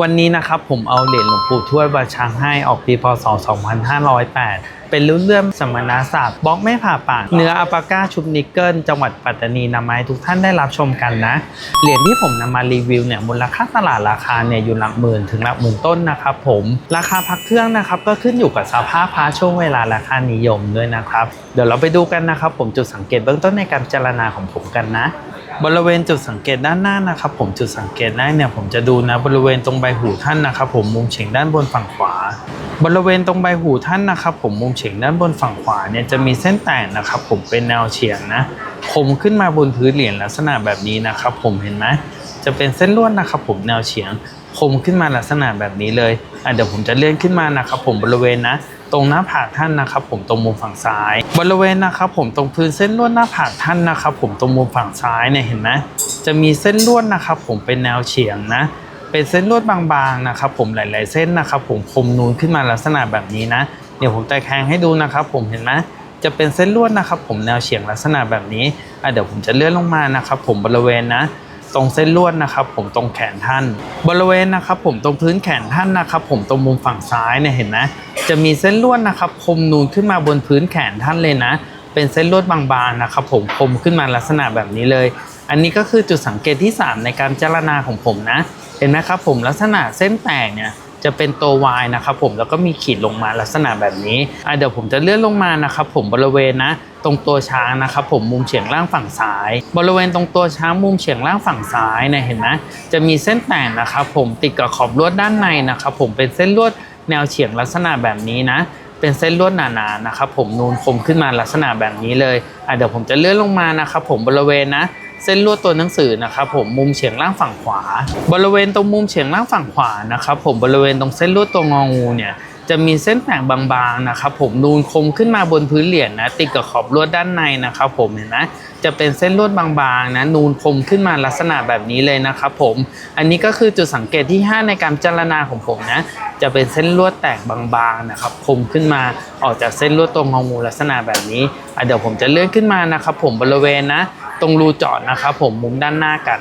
วันนี้นะครับผมเอาเหรียญหลวงปู่ทวดวัดช้างให้ออกปีพศ 2508 เป็นรุ่นเรื่องสมณศักดิ์บล็อกไม่ผ่าปากเนื้ออัปาก้าชุบนิกเกิลจังหวัดปัตตานีนำมาให้ทุกท่านได้รับชมกันนะ เหรียญที่ผมนำมารีวิวเนี่ยมูลค่าตลาดราคาเนี่ยอยู่หลักหมื่นถึงหลักหมื่นต้นนะครับผมราคาพักเครื่องนะครับก็ขึ้นอยู่กับสภาพพระช่วงเวลาราคานิยมด้วยนะครับ เดี๋ยวเราไปดูกันนะครับผมจุดสังเกตเบื้องต้นในการเจรณาของผมกันนะ บริเวณจุดสังเกตด้านหน้านะครับผมจุดสังเกตได้เนี่ยผมจะดูนะบริเวณตรงใบหูท่านนะครับผมมุมเฉียงด้านบนฝั่งขวา บริเวณตรงใบหูท่านนะครับผมมุมเฉียงด้านบนฝั่งขวาเนี่ยจะมีเส้นแตกนะครับผมเป็นแนวเฉียงนะคมขึ้นมาบนพื้นเหรียญลักษณะแบบนี้นะครับผมเห็นไหมจะเป็นเส้นลวดนะครับผมแนวเฉียง คมขึ้นมาลักษณะแบบนี้เลยอะเดี๋ยวผมจะเลื่อนขึ้นมานะครับผมบริเวณนะ ตรงหน้าผากท่านนะครับผมตรงมุมฝั่งซ้าย บริเวณนะครับผมตรงพื้นเส้นลวดหน้าผากท่านนะครับผมตรงมุมฝั่งซ้ายเนี่ยเห็นไหมจะมีเส้นลวดนะครับผมเป็นแนวเฉียงนะเป็นเส้นลวดบางๆนะครับผมหลาย ๆ เส้นนะครับผมคมนูนขึ้นมาลักษณะแบบนี้นะ เดี๋ยวผมจะแทงให้ดูนะครับผมเห็นไหมจะเป็นเส้นลวดนะครับผมแนวเฉียงลักษณะแบบนี้อะเดี๋ยวผมจะเลื่อนลงมานะครับผมบริเวณนะ ตรงเส้นลวดนะครับ ผมตรงแขนท่าน บริเวณนะครับ ผมตรงพื้นแขนท่านนะครับ ผมตรงมุมฝั่งซ้ายเนี่ยเห็นไหมจะมีเส้นลวดนะครับคมนูนขึ้นมาบนพื้นแขนท่านเลยนะ เป็นเส้นลวดบางๆนะครับ ผมคมขึ้นมาลักษณะแบบนี้เลย อันนี้ก็คือจุดสังเกตที่ 3 ในการเจรณาของผมนะ เห็นไหมครับ ผมลักษณะเส้นแตกเนี่ย จะเป็นตัว Y นะครับผมแล้วก็มีขีดลงมาลักษณะแบบนี้อะเดี๋ยวผมจะเลื่อนลงมานะครับผมบริเวณนะตรงตัวช้างนะครับผมมุมเฉียงล่างฝั่งซ้าย บริเวณตรงตัวช้างมุมเฉียงล่างฝั่งซ้ายเนี่ยเห็นไหมจะมีเส้นแตกนะครับผมติดกับขอบลวดด้านในนะครับผมเป็นเส้นลวดแนวเฉียงลักษณะแบบนี้นะ เป็นเส้นลวดหนาๆนะครับผมนูนคมขึ้นมาลักษณะแบบนี้เลยอะเดี๋ยวผมจะเลื่อนลงมานะครับผมบริเวณนะ เส้นลวดตัวหนังสือนะครับผมมุมเฉียงล่างฝั่งขวา บริเวณตรงมุมเฉียงล่างฝั่งขวานะครับผมบริเวณตรงเส้นลวดตัวงองูเนี่ยจะมีเส้นแตกบางๆนะครับผมนูนคมขึ้นมาบนพื้นเหรียญนะติดกับขอบลวดด้านในนะครับผมเห็นไหมจะเป็นเส้นลวดบางๆนะนูนคมขึ้นมาลักษณะแบบนี้เลยนะครับผมอันนี้ก็คือจุดสังเกตที่ 5 ในการเจรณาของผมนะจะเป็นเส้นลวดแตกบางๆนะครับคมขึ้นมาออกจากเส้นลวดตัวงองูลักษณะแบบนี้เดี๋ยวผมจะเลื่อนขึ้นมานะครับผมบริเวณนะ ตรงรูเจาะนะครับผมมุมด้านหน้ากัน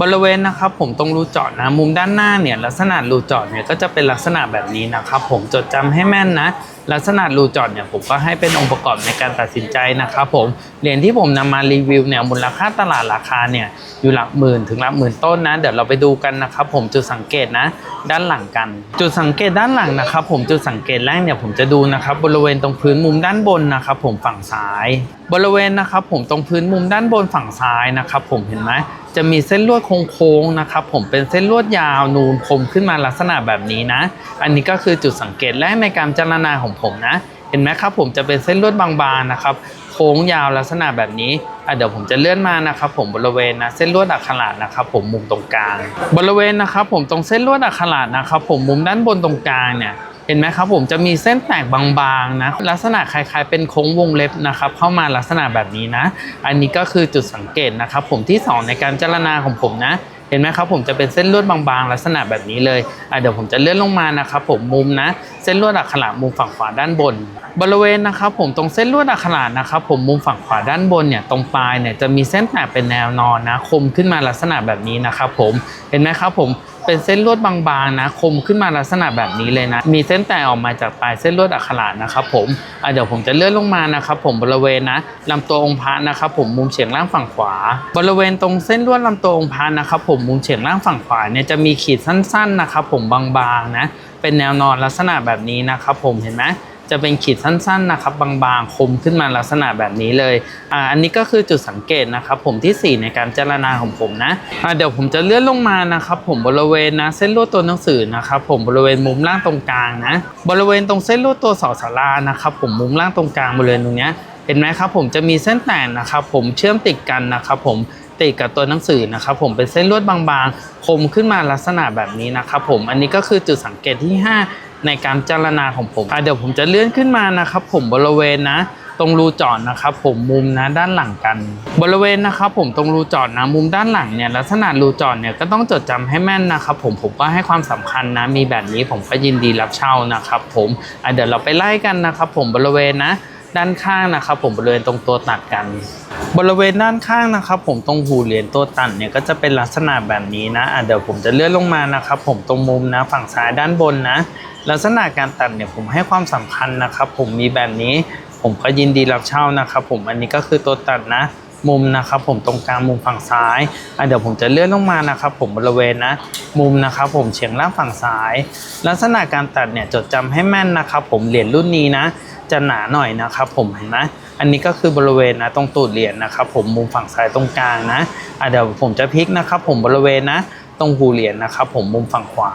บริเวณนะครับผมตรงรูเจาะนะมุมด้านหน้าเนี่ยลักษณะรูเจาะเนี่ยก็จะเป็นลักษณะแบบนี้นะครับผมจดจำให้แม่นนะลักษณะรูเจาะเนี่ยผมก็ให้เป็นองค์ประกอบในการตัดสินใจนะครับผมเหรียญที่ผมนำมารีวิวเนี่ยมูลค่าตลาดราคาเนี่ยอยู่หลักหมื่นถึงหลักหมื่นต้นนะเดี๋ยวเราไปดูกันนะครับผมจุดสังเกตนะด้านหลังกัน จุดสังเกตด้านหลังนะครับผมจุดสังเกตแรกเนี่ยผมจะดูนะครับบริเวณตรงพื้นมุมด้านบนนะครับผมฝั่งซ้าย บริเวณนะครับผมตรงพื้นมุมด้านบนฝั่งซ้ายนะครับผมเห็นไหม จะมีเส้นลวดโค้งๆนะครับ ผมเป็นเส้นลวดยาวนูนคมขึ้นมาลักษณะแบบนี้นะ อันนี้ก็คือจุดสังเกตแรกในการเจรณาของผมนะ เห็นไหมครับผมจะเป็นเส้นลวดบางๆนะครับ โค้งยาวลักษณะแบบนี้เดี๋ยวผมจะเลื่อนมานะครับ ผมบริเวณนะเส้นลวดอักขระนะครับ ผมมุมตรงกลาง บริเวณนะครับ ผมตรงเส้นลวดอักขระนะครับ ผมมุมด้านบนตรงกลางเนี่ย เห็นไหมครับผมจะมีเส้นแตกบางๆนะลักษณะคล้ายๆเป็นโค้งวงเล็บนะครับเข้ามาลักษณะแบบนี้นะ อันนี้ก็คือจุดสังเกตนะครับผมที่สองในการเจรณาของผมนะ เห็นไหมครับผมจะเป็นเส้นลวดบางๆ ลักษณะแบบนี้เลยอะเดี๋ยวผมจะเลื่อนลงมานะครับผมมุมนะ เส้นลวดอักขระมุมฝั่งขวาด้านบน บริเวณนะครับผมตรงเส้นลวดอักขระนะครับผมมุมฝั่งขวาด้านบนเนี่ยตรงปลายเนี่ยจะมีเส้นแตกเป็นแนวนอนนะคมขึ้นมาลักษณะแบบนี้นะครับผมเห็นไหมครับผม เป็นเส้นลวดบางๆนะคมขึ้นมาลักษณะแบบนี้เลยนะ มีเส้นแตกออกมาจากปลายเส้นลวดอักขระนะครับผมเดี๋ยวผมจะเลื่อนลงมานะครับผมบริเวณนะลำตัวองค์พระนะครับผมมุมเฉียงล่างฝั่งขวา บริเวณตรงเส้นลวดลำตัวองค์พระนะครับผมมุมเฉียงล่างฝั่งขวาเนี่ยจะมีขีดสั้นๆนะครับผมบางๆนะเป็นแนวนอนลักษณะแบบนี้นะครับผมเห็นไหม จะเป็นขีดสั้นๆนะครับ บางๆ คมขึ้นมาลักษณะแบบนี้เลยอ่าอันนี้ก็คือจุดสังเกตนะครับ ผมที่ 4 ในการเจรณาของผมนะอ่าเดี๋ยวผมจะเลื่อนลงมานะครับ ผมบริเวณนะเส้นลวดตัวหนังสือนะครับ ผมบริเวณมุมล่างตรงกลางนะ บริเวณตรงเส้นลวดตัวสาสารานะครับ ผมมุมล่างตรงกลางบริเวณตรงเนี้ยเห็นไหมครับผมจะมีเส้นแตกนะครับ ผมเชื่อมติดกันนะครับ ผมติดกับตัวหนังสือนะครับผมเป็นเส้นลวดบางๆ คมขึ้นมาลักษณะแบบนี้นะครับผมอันนี้ก็คือจุดสังเกตที่ 5 ในการเจรณาของผมอะเดี๋ยวผมจะเลื่อนขึ้นมานะครับ ผมบริเวณนะตรงรูจอดนะครับผมมุมนะด้านหลังกัน บริเวณนะครับผมตรงรูจอดนะมุมด้านหลังเนี่ยลักษณะรูจอดเนี่ยก็ต้องจดจำให้แม่นนะครับผมผมก็ให้ความสำคัญนะมีแบบนี้ผมก็ยินดีรับเช่านะครับผมอะเดี๋ยวเราไปไล่กันนะครับผมบริเวณนะ ด้านข้างนะครับผมบริเวณตรงตัวตัดกัน บริเวณด้านข้างนะครับผมตรงหูเหรียญตัวตัดเนี่ยก็จะเป็นลักษณะแบบนี้นะอะเดี๋ยวผมจะเลื่อนลงมานะครับผมตรงมุมนะฝั่งซ้ายด้านบนนะ ลักษณะการตัดเนี่ยผมให้ความสำคัญนะครับผมมีแบบนี้ผมก็ยินดีรับเช่านะครับผมอันนี้ก็คือตัวตัดนะ มุมนะครับผมตรงกลางมุมฝั่งซ้ายอะเดี๋ยวผมจะเลื่อนลงมานะครับผมบริเวณนะ มุมนะครับผมเฉียงล่างฝั่งซ้าย ลักษณะการตัดเนี่ยจดจำให้แม่นนะครับผมเหรียญรุ่นนี้นะ จะหนาหน่อยนะครับผมเห็นไหมอันนี้ก็คือบริเวณนะตรงตูดเหรียญนะครับผมมุมฝั่งซ้ายตรงกลางนะอะเดี๋ยวผมจะพลิกนะครับผมบริเวณนะ ตรงหูเหรียญนะครับผมมุมฝั่งขวา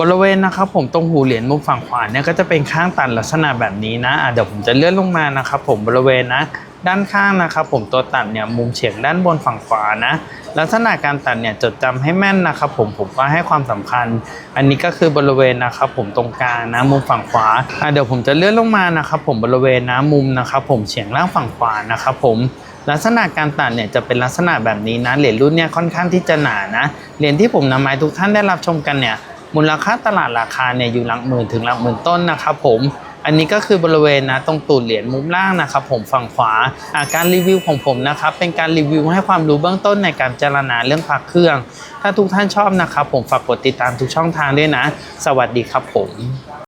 บริเวณนะครับผมตรงหูเหรียญมุมฝั่งขวาเนี่ยก็จะเป็นข้างตันลักษณะแบบนี้นะะเดี๋ยวผมจะเลื่อนลงมานะครับผมบริเวณนะด้านข้างนะครับผมตัวตัดเนี่ยมุมเฉียงด้านบนฝั่งขวานะลักษณะการตัดเนี่ยจดจำให้แม่นนะครับผมผมก็ให้ความสำคัญ อันนี้ก็คือบริเวณนะครับผมตรงกลางนะมุมฝั่งขวาเดี๋ยวผมจะเลื่อนลงมานะครับผมบริเวณนะมุมนะครับผมเฉียงล่างฝั่งขวานะครับผม ลักษณะการตัดเนี่ยจะเป็นลักษณะแบบนี้นะเหรียญรุ่นเนี่ยค่อนข้างที่จะหนานะเหรียญที่ผมนำมาให้ทุกท่านได้รับชมกันเนี่ยมูลค่าตลาดราคาเนี่ยอยู่หลักหมื่นถึงหลักหมื่นต้นนะครับผมอันนี้ก็คือบริเวณนะตรงตูดเหรียญมุมล่างนะครับผมฝั่งขวาอาการรีวิวของผมนะครับเป็นการรีวิวให้ความรู้เบื้องต้นในการเจรณาเรื่องพักเครื่อง ถ้าทุกท่านชอบนะครับผมฝากกดติดตามทุกช่องทางด้วยนะ สวัสดีครับผม